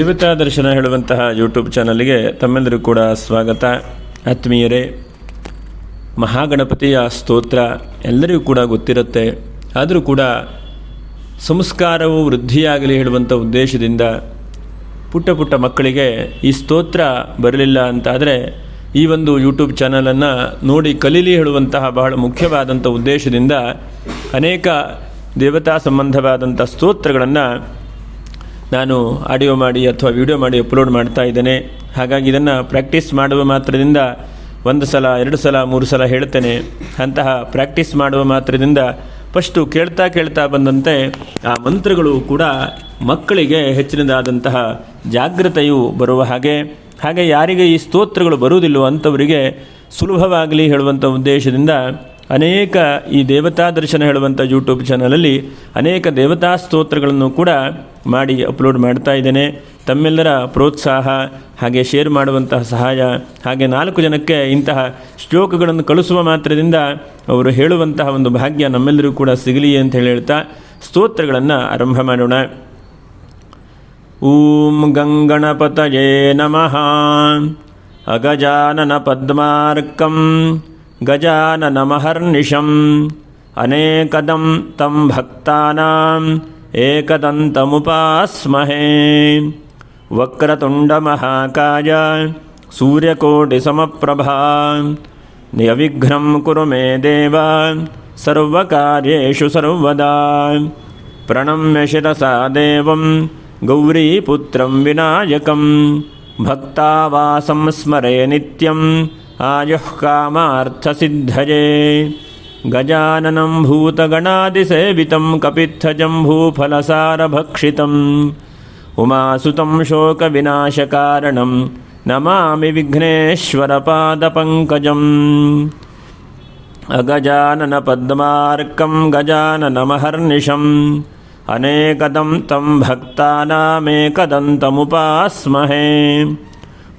ದೇವತಾ ದರ್ಶನ ಹೇಳುವಂತಹ ಯೂಟ್ಯೂಬ್ ಚಾನಲ್ಗೆ ತಮ್ಮೆಲ್ಲರೂ ಕೂಡ ಸ್ವಾಗತ. ಆತ್ಮೀಯರೇ, ಮಹಾಗಣಪತಿಯ ಸ್ತೋತ್ರ ಎಲ್ಲರಿಗೂ ಕೂಡ ಗೊತ್ತಿರುತ್ತೆ. ಆದರೂ ಕೂಡ ಸಂಸ್ಕಾರವು ವೃದ್ಧಿಯಾಗಲಿ ಹೇಳುವಂಥ ಉದ್ದೇಶದಿಂದ ಪುಟ್ಟ ಪುಟ್ಟ ಮಕ್ಕಳಿಗೆ ಈ ಸ್ತೋತ್ರ ಬರಲಿಲ್ಲ ಅಂತಾದರೆ ಈ ಒಂದು ಯೂಟ್ಯೂಬ್ ಚಾನಲನ್ನು ನೋಡಿ ಕಲೀಲಿ ಹೇಳುವಂತಹ ಬಹಳ ಮುಖ್ಯವಾದಂಥ ಉದ್ದೇಶದಿಂದ ಅನೇಕ ದೇವತಾ ಸಂಬಂಧವಾದಂಥ ಸ್ತೋತ್ರಗಳನ್ನು ನಾನು ಆಡಿಯೋ ಮಾಡಿ ಅಥವಾ ವಿಡಿಯೋ ಮಾಡಿ ಅಪ್ಲೋಡ್ ಮಾಡ್ತಾ ಇದ್ದೇನೆ. ಹಾಗಾಗಿ ಇದನ್ನು ಪ್ರಾಕ್ಟೀಸ್ ಮಾಡುವ ಮಾತ್ರದಿಂದ ಒಂದು ಸಲ, ಎರಡು ಸಲ, ಮೂರು ಸಲ ಹೇಳ್ತೇನೆ. ಅಂತಹ ಪ್ರಾಕ್ಟೀಸ್ ಮಾಡುವ ಮಾತ್ರದಿಂದ ಫಸ್ಟು ಕೇಳ್ತಾ ಕೇಳ್ತಾ ಬಂದಂತೆ ಆ ಮಂತ್ರಗಳು ಕೂಡ ಮಕ್ಕಳಿಗೆ ಹೆಚ್ಚಿನದಾದಂತಹ ಜಾಗೃತೆಯು ಬರುವ ಹಾಗೆ. ಹಾಗೆ ಯಾರಿಗೆ ಈ ಸ್ತೋತ್ರಗಳು ಬರುವುದಿಲ್ಲವೋ ಅಂಥವರಿಗೆ ಸುಲಭವಾಗಲಿ ಹೇಳುವಂಥ ಉದ್ದೇಶದಿಂದ ಅನೇಕ ಈ ದೇವತಾ ದರ್ಶನ ಹೇಳುವಂಥ ಯೂಟ್ಯೂಬ್ ಚಾನಲಲ್ಲಿ ಅನೇಕ ದೇವತಾ ಸ್ತೋತ್ರಗಳನ್ನು ಕೂಡ ಮಾಡಿ ಅಪ್ಲೋಡ್ ಮಾಡ್ತಾ ಇದ್ದೇನೆ ತಮ್ಮೆಲ್ಲರ ಪ್ರೋತ್ಸಾಹ ಹಾಗೆ ಶೇರ್ ಮಾಡುವಂತಹ ಸಹಾಯ ಹಾಗೆ ನಾಲ್ಕು ಜನಕ್ಕೆ ಇಂತಹ ಶ್ಲೋಕಗಳನ್ನು ಕಳಿಸುವ ಮಾತ್ರದಿಂದ ಅವರು ಹೇಳುವಂತಹ ಒಂದು ಭಾಗ್ಯ ನಮ್ಮೆಲ್ಲರಿಗೂ ಕೂಡ ಸಿಗಲಿ ಅಂತ ಹೇಳಿ ಹೇಳ್ತಾ ಸ್ತೋತ್ರಗಳನ್ನು ಆರಂಭ ಮಾಡೋಣ ॐ गङ्गणपतये नमः अगजाननपद्मार्कं गजाननमहर्निशम् अनेकदं तं भक्तानाम् एकदन्तमुपास्महे। वक्रतुण्डमहाकाय सूर्यकोटिसमप्रभा। नियविघ्नं कुरु मे देव सर्वकार्येषु सर्वदा। प्रणम्य शिरसा देवं गौरीपुत्रं विनायकं। भक्तावासं स्मरे नित्यम् आयुः कामार्थसिद्धये गजाननं भूतगणादिसेवितं कपित्थजम्भूफलसारभक्षितम् उमासुतं शोकविनाशकारणं नमामि विघ्नेश्वरपादपङ्कजम् अगजाननपद्मार्कं गजाननमहर्निशम् अनेकदं तं भक्तानामेकदन्तमुपास्महे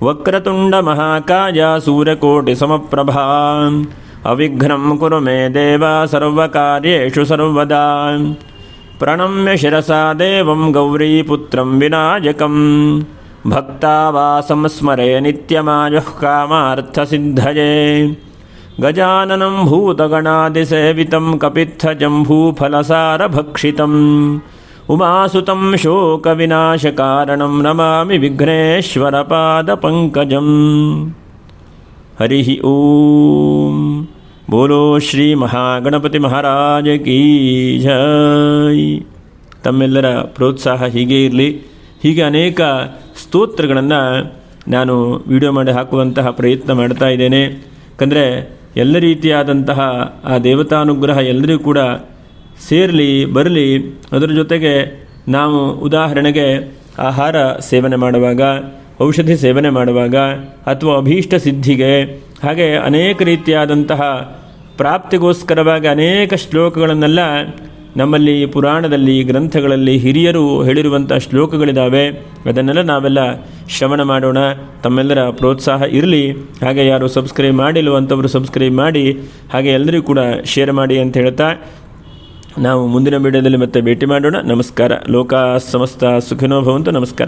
वक्रतुण्डमहाकाय सूर्यकोटिसमप्रभा अविघ्नं कुरु मे देव सर्वकार्येषु सर्वदा। प्रणम्य शिरसा देवं गौरीपुत्रं विनायकं। भक्तावासं स्मरे नित्यमायुः कामार्थसिद्धये। गजाननं भूतगणादिसेवितं कपित्थजम्भूफलसारभक्षितम् उमासुतं शोकविनाशकारणं नमामि विघ्नेश्वरपादपङ्कजम्। हरिः ॐ बोलो ಶ್ರೀಮಹಾಗಣಪತಿ ಮಹಾರಾಜ ಕೀ ಜೈ ತಮ್ಮೆಲ್ಲರ ಪ್ರೋತ್ಸಾಹ ಹೀಗೆ ಇರಲಿ ಹೀಗೆ ಅನೇಕ ಸ್ತೋತ್ರಗಳನ್ನು ನಾನು ವಿಡಿಯೋ ಮಾಡಿ ಹಾಕುವಂತಹ ಪ್ರಯತ್ನ ಮಾಡ್ತಾ ಇದ್ದೇನೆ ಯಾಕಂದರೆ ಎಲ್ಲ ರೀತಿಯಾದಂತಹ ಆ ದೇವತಾನುಗ್ರಹ ಎಲ್ಲರಿಗೂ ಕೂಡ ಸೇರಲಿ ಬರಲಿ ಅದರ ಜೊತೆಗೆ ನಾವು ಉದಾಹರಣೆಗೆ ಆಹಾರ ಸೇವನೆ ಮಾಡುವಾಗ ಔಷಧಿ ಸೇವನೆ ಮಾಡುವಾಗ ಅಥವಾ ಅಭೀಷ್ಟ ಸಿದ್ಧಿಗೆ, ಹಾಗೆ ಅನೇಕ ರೀತಿಯಾದಂತಹ ಪ್ರಾಪ್ತಿಗೋಸ್ಕರವಾಗಿ ಅನೇಕ ಶ್ಲೋಕಗಳನ್ನೆಲ್ಲ ನಮ್ಮಲ್ಲಿ ಪುರಾಣದಲ್ಲಿ, ಗ್ರಂಥಗಳಲ್ಲಿ ಹಿರಿಯರು ಹೇಳಿರುವಂಥ ಶ್ಲೋಕಗಳಿದ್ದಾವೆ ಅದನ್ನೆಲ್ಲ ನಾವೆಲ್ಲ ಶ್ರವಣ ಮಾಡೋಣ. ತಮ್ಮೆಲ್ಲರ ಪ್ರೋತ್ಸಾಹ ಇರಲಿ. ಹಾಗೆ ಯಾರು ಸಬ್ಸ್ಕ್ರೈಬ್ ಮಾಡಿಲ್ಲವಂಥವ್ರು ಸಬ್ಸ್ಕ್ರೈಬ್ ಮಾಡಿ, ಹಾಗೆ ಎಲ್ಲರಿಗೂ ಕೂಡ ಶೇರ್ ಮಾಡಿ ಅಂತ ಹೇಳ್ತಾ ನಾವು ಮುಂದಿನ ವಿಡಿಯೋದಲ್ಲಿ ಮತ್ತೆ ಭೇಟಿ ಮಾಡೋಣ. ನಮಸ್ಕಾರ. ಲೋಕ ಸಮಸ್ತ ಸುಖಿನೋ ಭವಂತು. ನಮಸ್ಕಾರ.